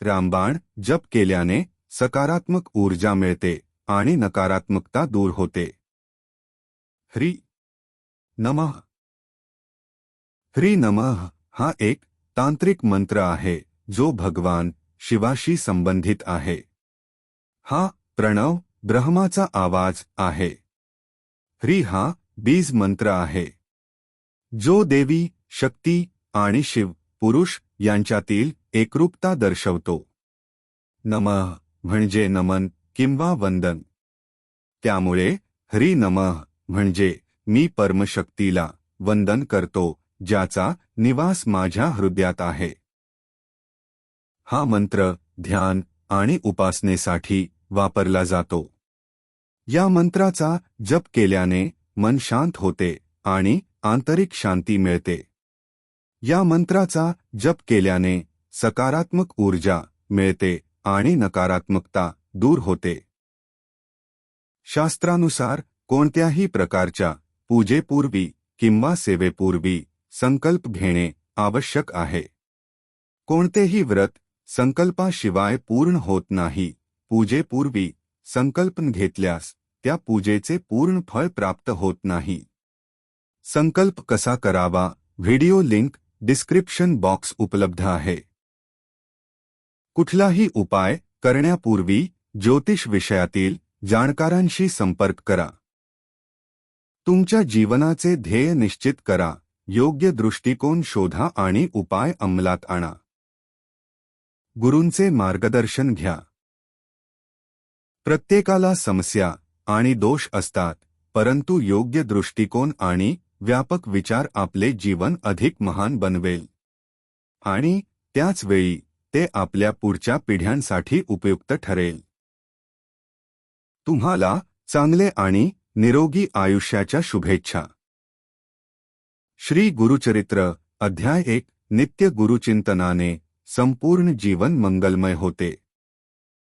रामबाण जप केल्याने सकारात्मक ऊर्जा मिळते आणि नकारात्मकता दूर होते. ह्री नमः. ह्री नमः हा एक तांत्रिक मंत्र आहे, जो भगवान शिवाशी संबंधित आहे. हा प्रणव ब्रह्माचा आवाज़ आहे. ह्री हा बीज मंत्र आहे. जो देवी, शक्ती आणि शिव, पुरुष यांच्यातील एकरूपता दर्शवतो. नमः म्हणजे नमन किंवा वंदन. त्यामुळे हरी नमः म्हणजे मी परमशक्तीला वंदन करतो ज्याचा निवास माझ्या हृदयात आहे. हा मंत्र ध्यान आणि उपासनेसाठी वापरला जातो. या मंत्राचा जप केल्याने मन शांत होते आणि आंतरिक शांती मिळते. या मंत्राचा जप केल्याने सकारात्मक ऊर्जा मिळते आणि नकारात्मकता दूर होते. शास्त्रानुसार, कोणत्याही प्रकारच्या पूजेपूर्वी किंवा सेवेपूर्वी संकल्प घेणे आवश्यक आहे. कोणतेही व्रत संकल्पाशिवाय पूर्ण होत नाही. पूजेपूर्वी संकल्प घेतल्यास त्या पूजेचे पूर्ण फळ प्राप्त होत नाही. संकल्प कसा करावा? व्हिडिओ लिंक डिस्क्रिप्शन बॉक्स उपलब्ध आहे. कुठलाही उपाय करण्यापूर्वी ज्योतिष विषयातील जाणकारांशी संपर्क करा. तुमच्या जीवनाचे ध्येय निश्चित करा. योग्य दृष्टिकोन शोधा आणि उपाय अंमलात आणा. गुरूंचे मार्गदर्शन घ्या. प्रत्येकाला समस्या आणि दोष असतात परंतु योग्य दृष्टिकोन आणि व्यापक विचार आपले जीवन अधिक महान बनवेल. आणि त्याच वेळी ते आपल्या पुढच्या पिढ्यांसाठी उपयुक्त ठरेल. तुम्हाला चांगले आणि निरोगी आयुष्याच्या शुभेच्छा. श्री गुरुचरित्र अध्याय एक नित्य गुरुचिंतनाने संपूर्ण जीवन मंगलमय होते.